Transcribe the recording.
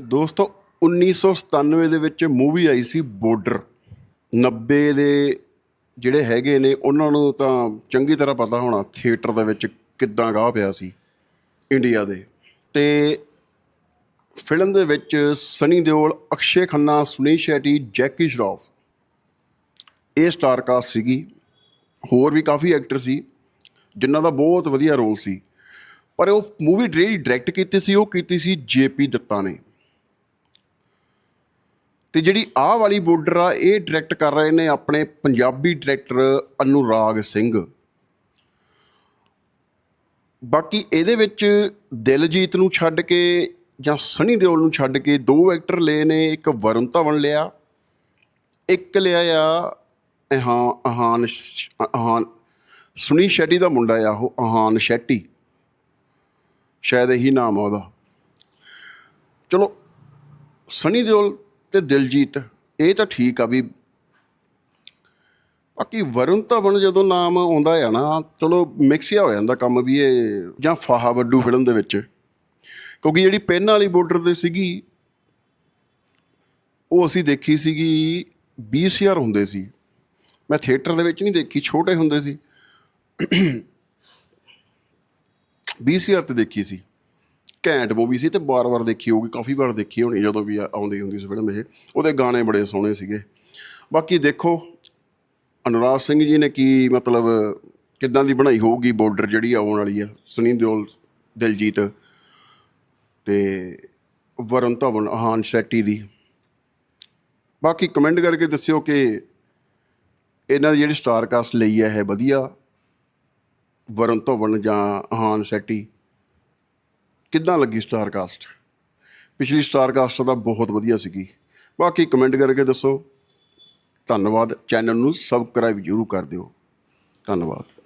ਦੋਸਤੋ 1997 ਦੇ ਵਿੱਚ ਮੂਵੀ ਆਈ ਸੀ ਬਾਰਡਰ 90 ਦੇ ਜਿਹੜੇ ਹੈਗੇ ਨੇ, ਉਹਨਾਂ ਨੂੰ ਤਾਂ ਚੰਗੀ ਤਰ੍ਹਾਂ ਪਤਾ ਹੋਣਾ, ਥੀਏਟਰ ਦੇ ਵਿੱਚ ਕਿੱਦਾਂ ਗਾਹ ਪਿਆ ਸੀ ਇੰਡੀਆ ਦੇ। ਤੇ ਫਿਲਮ ਦੇ ਵਿੱਚ ਸਨੀ ਦਿਓਲ, ਅਕਸ਼ੇ ਖੰਨਾ, ਸੁਨੀਲ ਸ਼ੈਟੀ, ਜੈਕੀ ਸ਼ਰਾਫ, ਇਹ ਸਟਾਰ ਕਾਸਟ ਸੀਗੀ। ਹੋਰ ਵੀ ਕਾਫੀ ਐਕਟਰ ਸੀ, ਜਿਨ੍ਹਾਂ ਦਾ ਬਹੁਤ ਵਧੀਆ ਰੋਲ ਸੀ। ਪਰ ਉਹ ਮੂਵੀ ਜਿਹੜੀ ਡਾਇਰੈਕਟ ਕੀਤੀ ਸੀ, ਉਹ ਕੀਤੀ ਸੀ ਜੇਪੀ ਦੱਤਾ ਨੇ। ਤੇ ਜਿਹੜੀ ਆਹ ਵਾਲੀ ਬਾਰਡਰ ਆ, ਇਹ ਡਾਇਰੈਕਟ ਕਰ ਰਹੇ ਨੇ ਆਪਣੇ ਪੰਜਾਬੀ ਡਾਇਰੈਕਟਰ ਅਨੁਰਾਗ ਸਿੰਘ। ਬਾਕੀ ਇਹਦੇ ਵਿੱਚ ਦਿਲਜੀਤ ਨੂੰ ਛੱਡ ਕੇ ਜਾਂ ਸਨੀ ਦਿਓਲ ਨੂੰ ਛੱਡ ਕੇ ਦੋ ਐਕਟਰ ਲਏ ਨੇ, ਇੱਕ ਵਰੁਣ ਧਵਨ ਲਿਆ, ਇੱਕ ਲਿਆ ਆ ਹਾਂ ਆਹਾਨ ਸ਼- ਆਹਾਨ ਸੁਨੀ ਸ਼ੈਟੀ ਦਾ ਮੁੰਡਾ ਆ ਉਹ ਆਹਾਨ ਸ਼ੈਟੀ। ਸ਼ਾਇਦ ਇਹੀ ਨਾਮ ਆ ਉਹਦਾ। ਚਲੋ, ਸਨੀ ਦਿਓਲ ਤੇ ਦਿਲਜੀਤ, ਇਹ ਤਾਂ ਠੀਕ ਆ ਵੀ ਬਾਕੀ ਵਰੁਣ ਧਵਨ ਜਦੋਂ ਨਾਮ ਆਉਂਦਾ ਆ ਨਾ, ਚਲੋ ਮਿਕਸ ਜਿਹਾ ਹੋ ਜਾਂਦਾ ਕੰਮ ਵੀ ਇਹ, ਜਾਂ ਫਾਹਾ ਵੱਡੂ ਫਿਲਮ ਦੇ ਵਿੱਚ। ਕਿਉਂਕਿ ਜਿਹੜੀ ਪੈਨ ਵਾਲੀ ਬਾਰਡਰ ਤੇ ਸੀਗੀ, ਉਹ ਅਸੀਂ ਦੇਖੀ ਸੀਗੀ 20000 ਹੁੰਦੇ ਸੀ। ਮੈਂ ਥੀਏਟਰ ਦੇ ਵਿੱਚ ਨਹੀਂ ਦੇਖੀ, ਛੋਟੇ ਹੁੰਦੇ ਸੀ। 20000 ਤੇ ਦੇਖੀ ਸੀ। ਘੈਂਟ ਮੂਵੀ ਸੀ ਤੇ ਬਾਰ-ਬਾਰ ਦੇਖੀ ਹੋਊਗੀ, ਕਾਫੀ ਵਾਰ ਦੇਖੀ ਹੋਣੀ, ਜਦੋਂ ਵੀ ਆਉਂਦੀ ਹੁੰਦੀ ਸੀ ਫਿਲਮ ਇਹ। ਉਹਦੇ ਗਾਣੇ ਬੜੇ ਸੋਹਣੇ ਸੀਗੇ। ਬਾਕੀ ਦੇਖੋ, ਅਨੁਰਾਗ ਸਿੰਘ ਜੀ ਨੇ ਕੀ ਮਤਲਬ ਕਿੱਦਾਂ ਦੀ ਬਣਾਈ ਹੋਊਗੀ ਬਾਰਡਰ ਜਿਹੜੀ ਆਉਣ ਵਾਲੀ ਆ? ਸੁਨੀਲ ਦਿਓਲ, ਦਿਲਜੀਤ ਤੇ ਵਰੁਣ ਧਵਨ ਆਹਾਨ ਸ਼ੈਟੀ ਦੀ। ਬਾਕੀ ਕਮੈਂਟ ਕਰਕੇ ਦੱਸਿਓ ਕਿ ਇਹਨਾਂ ਦੀ ਜਿਹੜੀ ਸਟਾਰ ਕਾਸਟ ਲਈ ਹੈ ਇਹ ਵਧੀਆ ਵਰੁਣ ਧਵਨ ਜਾਂ ਆਹਾਨ ਸ਼ੈਟੀ? ਕਿੱਦਾਂ ਲੱਗੀ ਸਟਾਰਕਾਸਟ ਪਿਛਲੀ ਸਟਾਰ ਤਾਂ ਬਹੁਤ ਵਧੀਆ ਸੀਗੀ। ਬਾਕੀ ਕਮੈਂਟ ਕਰਕੇ ਦੱਸੋ। ਧੰਨਵਾਦ। ਚੈਨਲ ਨੂੰ ਸਬਸਕ੍ਰਾਈਬ ਜ਼ਰੂਰ ਕਰ ਦਿਓ। ਧੰਨਵਾਦ।